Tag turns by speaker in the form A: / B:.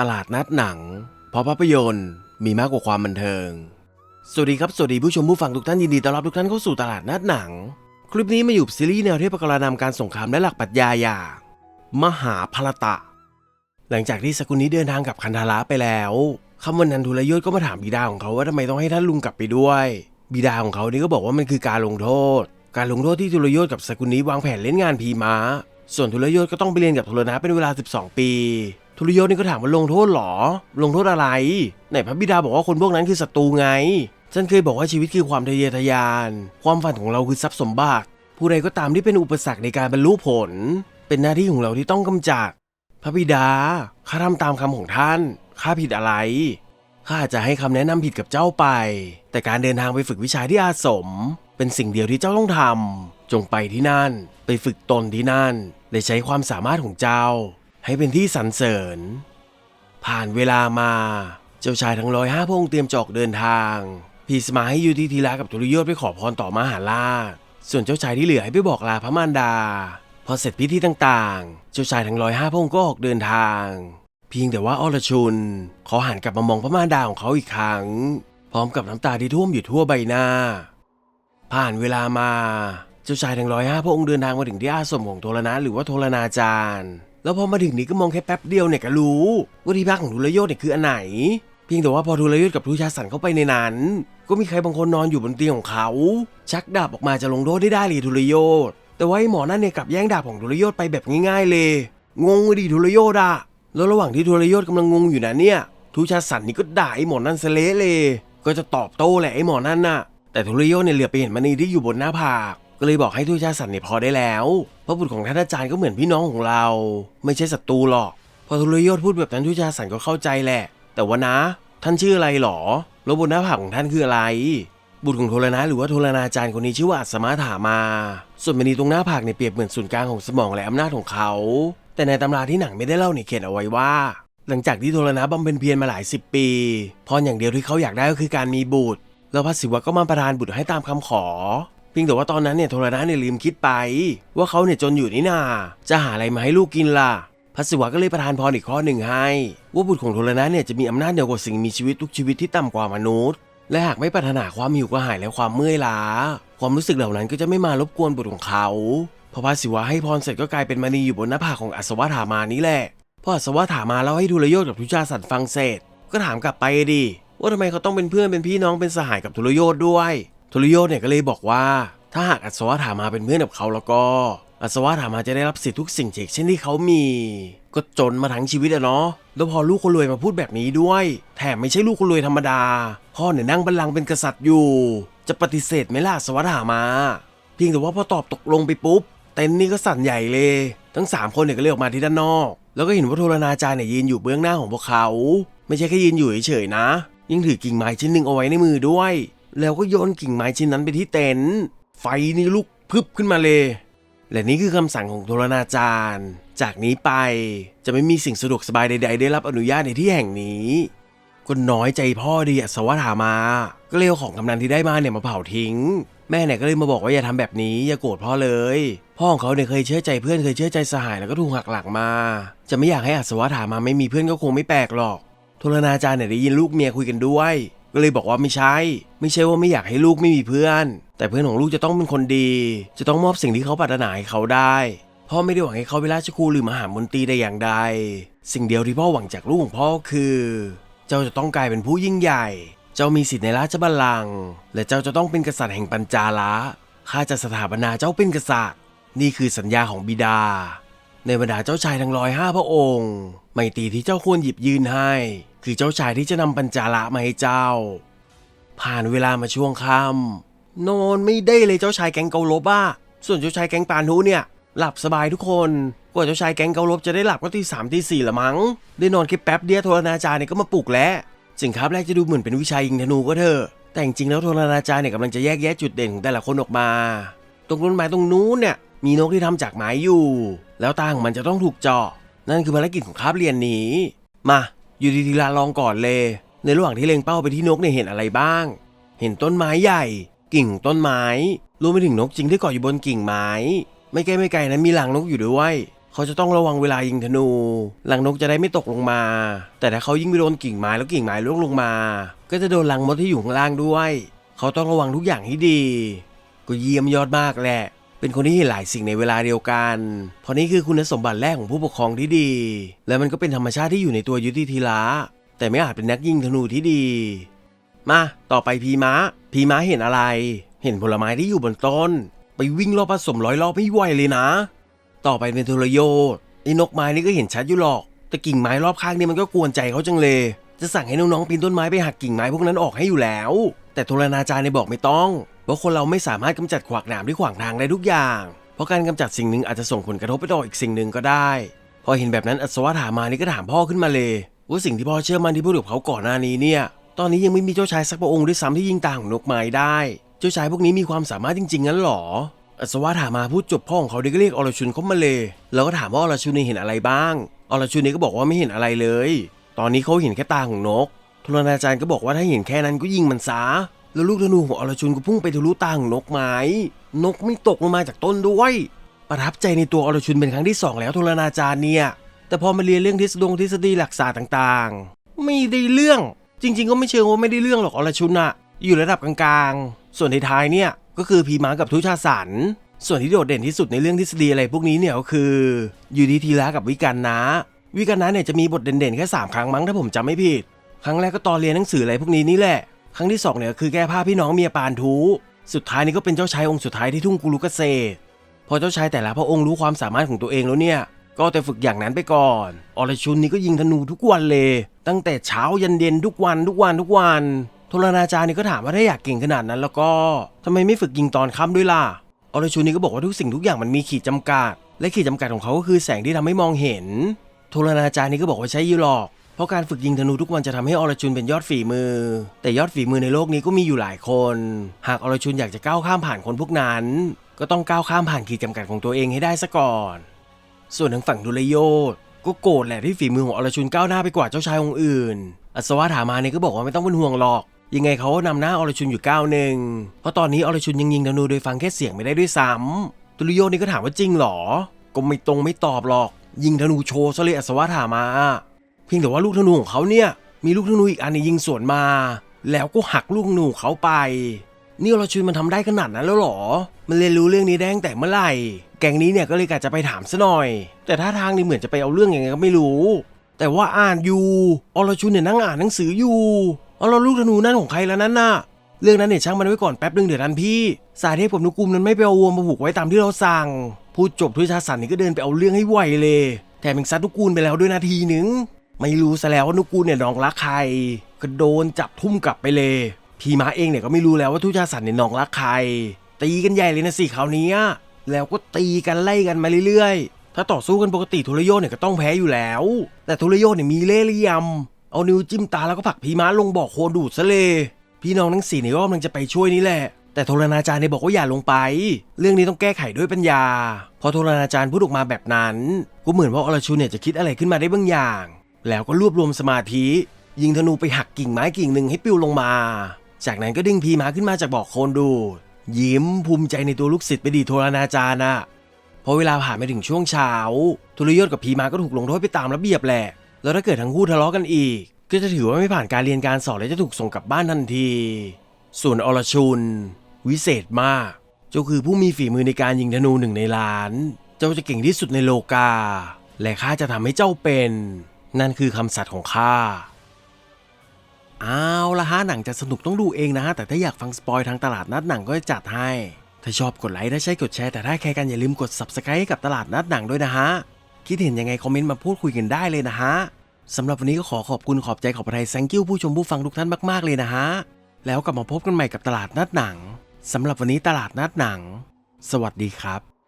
A: ตลาดนัดหนัง เพราะภาพยนตร์มีมากกว่าความบันเทิง สวัสดีครับ สวัสดีผู้ชมผู้ฟังทุกท่านยินดีต้อนรับทุกท่านเข้าสู่ตลาดนัดหนัง คลิปนี้มาอยู่ซีรีส์แนวเทพกรานำการสงครามและหลักปรัชญาอย่างมหาพรตะ หลังจากที่สกุลนี้เดินทางกับคันธาระไปแล้วคำวันนันทุรยศก็มาถามบิดาของเขาว่าทำไมต้องให้ท่านลุงกลับไปด้วย บิดาของเขานี่ก็บอกว่ามันคือการลงโทษ การลงโทษที่ทุรยศกับสกุลนี้วางแผนเล่นงานพีม้า ส่วนทุรยศก็ต้องไปเรียนกับทุรนะเป็นเวลา 12 ปี ทุรยนี่ก็ถามว่าลงโทษหรอ ลงโทษอะไร ไหนพระบิดาบอกว่าคนพวกนั้นคือศัตรูไง ฉันเคยบอกว่าชีวิตคือความทะเยอทะยาน ความฝันของเราคือทรัพย์สมบัติ ผู้ใดก็ตามที่เป็นอุปสรรคในการบรรลุผล เป็นหน้าที่ของเราที่ต้องกำจัด พระบิดา ข้าทำตามคำของท่าน ข้าผิดอะไร ข้าอาจจะให้คำแนะนำผิดกับเจ้าไป แต่การเดินทางไปฝึกวิชาที่อาสม เป็นสิ่งเดียวที่เจ้าต้องทำจงไปที่นั่น ไปฝึกตนที่นั่น และใช้ความสามารถของเจ้า ให้เป็นที่สรรเสริญ ผ่านเวลามา เจ้าชายทั้งร้อยห้าพงเตรียมจอกเดินทางพีสมาให้ยูทีทีลากับทุริยศไปขอพรต่อมหาราช ส่วนเจ้าชายที่เหลือให้ไปบอกลาพระมารดา พอเสร็จพิธีต่างๆ เจ้าชายทั้งร้อยห้าพงก็ออกเดินทาง เพียงแต่ว่าอรชุนขาหันกลับมามองพระมารดาของเขาอีกครั้ง พร้อมกับน้ำตาที่ท่วมอยู่ทั่วใบหน้า ผ่านเวลามา เจ้าชายทั้งร้อยห้าพระองค์เดินทางมาถึงที่อาสมของโทรนะหรือว่าโทรนาจารย์ แล้วพอมาถึงนี้ก็มองแค่แป๊บเดียวเนี่ยก็รู้ว่าที่พักของทุรยศเนี่ยคืออันไหน เพียงแต่ว่าพอทุรยศกับทุชาสันเข้าไปในนั้น ก็มีใครบางคนนอนอยู่บนเตียงของเขา ชักดาบออกมาจะลงโทษได้ได้เลยทุรยศแต่ว่าไอ้หมอนั่นเนี่ยกลับแย่งดาบของทุรยศไปแบบง่ายๆเลย งงดิทุรยศอะแล้วระหว่างที่ทุรยศกำลังงงอยู่นะเนี่ยทุชาสันนี่ก็ด่าไอ้หมอนั่นเสเลเลย ก็จะตอบโต้แหละไอ้หมอนั่นน่ะ แต่ทุรยศเนี่ยเหลือไปเห็นมณีที่อยู่บนหน้าผาก ก็เลยบอกให้ทุชาสันเนี่ยพอได้แล้ว เพราะบุตรของท่านอาจารย์ก็เหมือนพี่น้องของเรา ไม่ใช่ศัตรูหรอก พอทุรยศพูดแบบนั้นทุชาสันก็เข้าใจแหละ แต่ว่านะ ท่านชื่ออะไรหรอ แล้วบนหน้าผากของท่านคืออะไร บุตรของโทรนะหรือว่าโทรนาจารย์คนนี้ชื่อว่าอัศมาถามา ส่วนมณีตรงหน้าผากเนี่ยเปรียบเหมือนศูนย์กลางของสมองและอำนาจของเขา แต่ในตำราที่หนังไม่ได้เล่าเนี่ยเขียนเอาไว้ว่าหลังจากที่โทรนะบำเพ็ญเพียรมาหลายสิบปีพรอย่างเดียวที่เขาอยากได้ก็คือการมีบุตร แล้วพระศิวะก็มาประทานบุตรให้ตามคำขอ เพียงแต่ว่าตอนนั้นเนี่ยโทรนะเนี่ยลืมคิดไป ว่าเขาเนี่ยจนอยู่นี่นาจะหาอะไรมาให้ลูกกินล่ะพระศิวะก็เลยประทานพรอีกข้อหนึ่งให้ ว่าบุตรของโทรนะเนี่ยจะมีอำนาจเหนือกว่าสิ่งมีชีวิตทุกชีวิตที่ต่ำกว่ามนุษย์ และหากไม่ปรารถนาความหิวกระหายและความเมื่อยล้า ความรู้สึกเหล่านั้นก็จะไม่มารบกวนบุตรของเขาพอพระศิวะให้พรเสร็จก็กลายเป็นมณีอยู่บนหน้าผากของอัศวถามานี่แหละพออัศวถามาเล่าให้ทุรโยศกับทุชาสันฟังเสร็จ ก็ถามกลับไปดิว่าทำไมเขาต้องเป็นเพื่อนเป็นพี่น้องเป็นสหายกับทุรโยศด้วย ทุรโยเนี่ยก็เลยบอกว่า ถ้าหากอัศวะถามาเป็นเพื่อนกับเขาแล้วก็อัศวะถามาจะได้รับสิทธิทุกสิ่งเช่นที่เขามี ก็จนมาทั้งชีวิตอะเนาะแล้วพอลูกคนรวยมาพูดแบบนี้ด้วย แถมไม่ใช่ลูกคนรวยธรรมดา พ่อเนี่ยนั่งบัลลังก์เป็นกษัตริย์อยู่ จะปฏิเสธไหมล่ะอัศวถามา เพียงแต่ว่าพอตอบตกลงไปปุ๊บเต็นท์นี่ก็สั่นใหญ่เลย ทั้งสามคนเนี่ยก็เลยออกมาที่ด้านนอก แล้วก็เห็นว่าโทรนาจารย์เนี่ยยืนอยู่เบื้องหน้าของพวกเขา ไม่ใช่แค่ยืนอยู่เฉยๆนะ ยังถือกิ่งไม้ชิ้นหนึ่งเอาไว้ในมือด้วย แล้วก็โยนกิ่งไม้ชิ้นนั้นไปที่เต็นท์ไฟนี่ลุกพึบขึ้นมาเลย และนี่คือคำสั่งของโทรนาจารย์ จากนี้ไปจะไม่มีสิ่งสะดวกสบายใด ๆ ได้รับอนุญาตในที่แห่งนี้ก็น้อยใจพ่อดีอัศวถามา ก็เลยเอาของกำนันที่ได้มาเนี่ยมาเผาทิ้ง แม่เนี่ยก็เลยมาบอกว่าอย่าทำแบบนี้อย่าโกรธพ่อเลย พ่อของเขาเนี่ยเคยเชื่อใจเพื่อนเคยเชื่อใจสหายแล้วก็ถูกหักหลังมา จะไม่อยากให้อัศวถามาไม่มีเพื่อนก็คงไม่แปลกหรอก โทรนาจารย์เนี่ยได้ยินลูกเมียคุยกันด้วย ก็เลยบอกว่าไม่ใช่ ไม่ใช่ว่าไม่อยากให้ลูกไม่มีเพื่อน แต่เพื่อนของลูกจะต้องเป็นคนดี จะต้องมอบสิ่งที่เขาปรารถนาให้เขาได้พ่อไม่ได้หวังให้เขาเป็นราชครูหรือมหามนตรีแต่อย่างใด สิ่งเดียวที่พ่อหวังจากลูกของพ่อคือ เจ้าจะต้องกลายเป็นผู้ยิ่งใหญ่ เจ้ามีสิทธิ์ในราชบัลลังก์และเจ้าจะต้องเป็นกษัตริย์แห่งปัญจาละข้าจะสถาปนาเจ้าเป็นกษัตริย์ นี่คือสัญญาของบิดา ในบรรดาเจ้าชายทั้งร้อยห้าพระองค์ ไมตรีที่เจ้าควรหยิบยืนให้ คือเจ้าชายที่จะนำปัญจาละมาให้เจ้า ผ่านเวลามาช่วงค่ำนอนไม่ได้เลยเจ้าชายแก๊งเกาลบอะส่วนเจ้าชายแก๊งปานุเนี่ยหลับสบายทุกคนกว่าเจ้าชายแก๊งเกาลบจะได้หลับก็ตีสามตีสี่ละมั้งได้นอนแค่แป๊บเดียวโทรนาจารย์เนี่ยก็มาปลุกแล้วสิ่งครับแรกจะดูเหมือนเป็นวิชายิงธนูก็เถอะแต่จริงๆแล้วโทรนาจารย์เนี่ยกำลังจะแยกแยะจุดเด่นของแต่ละคนออกมา ตรงต้นไม้ตรงนู้นเนี่ยมีนกที่ทำจากไม้อยู่ แล้วตางมันจะต้องถูกเจาะนั่นคือภารกิจของคาบเรียนนี้ มาอยู่ดีๆลาลองก่อนเลย ในระหว่างที่เล็งเป้าไปที่นกเนี่ยเห็นอะไรบ้าง เห็นต้นไม้ใหญ่ กิ่งต้นไม้รวมไปถึงนกจริงที่เกาะอยู่บนกิ่งไม้ ไม่ไกลไม่ไกลนะมีหลังนกอยู่ด้วยเขาจะต้องระวังเวลายิงธนู หลังนกจะได้ไม่ตกลงมา แต่ถ้าเขายิงไปโดนกิ่งไม้แล้วกิ่งไม้ล่วงลงมา ก็จะโดนหลังมดที่อยู่ข้างล่างด้วย เขาต้องระวังทุกอย่างให้ดี ก็เยี่ยมยอดมากแหละ เป็นคนที่เห็นหลายสิ่งในเวลาเดียวกัน เพราะนี่คือคุณสมบัติแรกของผู้ปกครองที่ดี และมันก็เป็นธรรมชาติที่อยู่ในตัวยุทธิธีระแต่ไม่อาจเป็นนักยิงธนูที่ดี มาต่อไปพีม้า พีม้าเห็นอะไร เห็นผลไม้ที่อยู่บนต้น ไปวิ่งรอบผสมร้อยรอบไม่ไหวเลยนะ ต่อไปเป็นโทรโยไอ้นกไม้นี่ก็เห็นชัดอยู่หรอก แต่กิ่งไม้รอบข้างนี่มันก็กวนใจเขาจังเลย จะสั่งให้น้องๆปีนต้นไม้ไปหักกิ่งไม้พวกนั้นออกให้อยู่แล้ว แต่โทรนาจารย์เนี่ยบอกไม่ต้อง ราะคนเราไม่สามารถกำจัดขวากหนามที่ขวางทางได้ทุกอย่าง เพราะการกำจัดสิ่งหนึ่งอาจจะส่งผลกระทบไปต่ออีกสิ่งหนึ่งก็ได้ พอเห็นแบบนั้นอัศวะถามานี่ก็ถามพ่อขึ้นมาเลยว่าสิ่งที่พ่อเชื่อมั่นที่พูดกับเขาก่อนหน้านี้เนี่ย ตอนนี้ยังไม่มีเจ้าชายสักพระองค์ด้วยซ้ำที่ยิงตาของนกไม้ได้ เจ้าชายพวกนี้มีความสามารถจริงๆงั้นหรอ อัศวะถามมาพูดจบพ่อของเขาได้ก็เรียกอรชุนเข้ามาเลย แล้วก็ถามว่าอรชุนนี่เห็นอะไรบ้าง อรชุนนี่ก็บอกว่าไม่เห็นอะไรเลย ตอนนี้เขาเห็นแค่ตาของนกทรนาจารย์ก็บอกว่าถ้าเห็นแค่นั้นก็ยิงมันซะ แล้วลูกธนูของอรชุนก็พุ่งไปทะลุตาของนกไม้ นกไม่ตกลงมาจากต้นด้วย ประทับใจในตัวอรชุนเป็นครั้งที่สองแล้วโทรนาจารย์เนี่ย แต่พอมาเรียนเรื่องทฤษฎงทฤษฎีหลักศาสตร์ต่างๆ ไม่ได้เรื่อง จริง ๆ ก็ไม่เชิงว่าไม่ได้เรื่องหรอกอรชุนอะอยู่ระดับกลางๆ ส่วนท้ายๆเนี่ยก็คือพีมากับทุชาสัน ส่วนที่โดดเด่นที่สุดในเรื่องทฤษฎีอะไรพวกนี้เนี่ยก็คือ อยู่ดีทีละกับวิกันนะ วิกันนะเนี่ยจะมีบทเด่นๆแค่สามครั้งมั้งถ้าผมจำไม่ผิด ครั้งแรกก็ตอนเรียนหนังสืออะไรพวกนี้นี่แหละ ครั้งที่สองเนี่ยคือแก้ผ้าพี่น้องเมียปานทู สุดท้ายนี่ก็เป็นเจ้าชายองค์สุดท้ายที่ทุ่งกุลุกเกษตรพอเจ้าชายแต่ละพระองค์รู้ความสามารถของตัวเองแล้วเนี่ย ก็แต่ฝึกอย่างนั้นไปก่อน อรชุนนี่ก็ยิงธนูทุกวันเลย ตั้งแต่เช้ายันเย็นทุกวันทุกวันทุกวันโทรนาจารย์นี่ก็ถามว่าถ้าอยากเก่งขนาดนั้น แล้วก็ทำไมไม่ฝึกยิงตอนค่ำด้วยล่ะ อรชุนนี่ก็บอกว่าทุกสิ่งทุกอย่างมันมีขีดจำกัด และขีดจำกัดของเขาก็คือแสงที่ทำให้มองเห็นโทรนาจารย์นี่ก็บอกว่าใช้ยูหรอก ราะการฝึกยิงธนูทุกวันจะทำให้อรชุนเป็นยอดฝีมือ แต่ยอดฝีมือในโลกนี้ก็มีอยู่หลายคน หากอรชุนอยากจะก้าวข้ามผ่านคนพวกนั้น ก็ต้องก้าวข้ามผ่านขีดจำกัดของตัวเองให้ได้ซะก่อน ส่วนทางฝั่งดุลยโยธก็โกรธแหละที่ฝีมือของอรชุนก้าวหน้าไปกว่าเจ้าชายองค์อื่น อัศวะถามาเนี่ยก็บอกว่าไม่ต้องเป็นห่วงหรอก ยังไงเขาก็นำหน้าอรชุนอยู่ก้าวหนึ่ง เพราะตอนนี้อรชุนยังยิงธนูโดยฟังแค่เสียงไม่ได้ด้วยซ้ำดุลยโยนี่ก็ถามว่าจริงเหรอ ก็ไม่ตรงไม่ตอบหรอก ยิงธนูโชว์ซะเลยอัศวะถามา พียงแต่ว่าลูกธนูของเขาเนี่ยมีลูกธนูอีกอันนี่ยิงสวนมา แล้วก็หักลูกธนูเขาไป นี่อรชุนมันทำได้ขนาดนั้นแล้วหรอ มันเรียนรู้เรื่องนี้ได้ตั้งแต่เมื่อไหร่ แกงนี้เนี่ยก็เลยกะจะไปถามซะหน่อย แต่ท่าทางนี่เหมือนจะไปเอาเรื่องยังไงก็ไม่รู้ แต่ว่าอ่านอยู่อรชุนเนี่ยนั่งอ่านหนังสืออยู่เอาล้วลูกธนูนั่นของใครแล้วนั่นน่ะ เรื่องนั้นเนี่ยช่างมันไว้ก่อนแป๊บนึงเดี๋ยวทันพี่ สายเทพกับนุกุมนั้นไม่ไปเอาวัวมาผูกไว้ตามที่เราสั่ง พูดจบทุยชาสันนี่ก็เดินไปเอาเรื่องให้ไวเลย แถมยังซัดนุกูลไปแล้วด้วยนาทีหนึ่ง ไม่รู้ซะแล้วว่านุกูลเนี่ยน้องรักใคร ก็โดนจับทุ่มกลับไปเลยพี่มาเองเนี่ยก็ไม่รู้แล้วว่าทุชาสันเนี่ยน้องรักใคร ตีกันใหญ่เลยนะสิคราวนี้แล้วก็ตีกันไล่กันมาเรื่อยๆ ถ้าต่อสู้กันปกติทุรโยเนี่ยก็ต้องแพ้อยู่แล้ว แต่ทุรโยเนี่ยมีเล่ห์เหลี่ยม เอานิ้วจิ้มตาแล้วก็ผลักพีม้าลงบ่อโคลนดูดซะเลยพี่น้องทั้งสี่เนี่ยก็กำลังจะไปช่วยนี่แหละ แต่โทรนาจารย์เนี่ยบอกว่าอย่าลงไป เรื่องนี้ต้องแก้ไขด้วยปัญญา พอโทรนาจารย์พูดออกมาแบบนั้น ก็เหมือนว่าอรชุนเนี่ยจะคิดอะไรขึ้นมาได้บางอย่าง แล้วก็รวบรวมสมาธิ ยิงธนูไปหักกิ่งไม้กิ่งหนึ่งให้ปลิวลงมา จากนั้นก็ดึงพีม้าขึ้นมาจากบ่อโคลนดู ยิ้มภูมิใจในตัวลูกศิษย์ไปดีโทรนาจารย์อะพอเวลาผ่านไปถึงช่วงเช้าทุรยศกับพีม้าก็ถูกลงโทษไปตามระเบียบแหละ แล้วถ้าเกิดทั้งคู่ทะเลาะกันอีก ก็จะถือว่าไม่ผ่านการเรียนการสอนและจะถูกส่งกลับบ้านทันที ส่วนอรชุน วิเศษมากเจ้าคือผู้มีฝีมือในการยิงธนูหนึ่งในล้าน เจ้าจะเก่งที่สุดในโลกา และข้าจะทำให้เจ้าเป็น นั่นคือคำสัตย์ของข้าเอาละฮะหนังจะสนุกต้องดูเองนะฮะแต่ถ้าอยากฟังสปอยทางตลาดนัดหนังก็จะจัดให้ ถ้าชอบกดไลค์ถ้าใช่กดแชร์แต่ถ้าใครกันอย่าลืมกด subscribe ให้กับตลาดนัดหนังด้วยนะฮะ คิดเห็นยังไงคอมเมนต์มาพูดคุยกันได้เลยนะฮะสำหรับวันนี้ก็ขอขอบคุณขอบใจขอบพระทัย thank you ผู้ชมผู้ฟังทุกท่านมากๆเลยนะฮะแล้วกลับมาพบกันใหม่กับตลาดนัดหนังสำหรับวันนี้ตลาดนัดหนัง สวัสดีครับ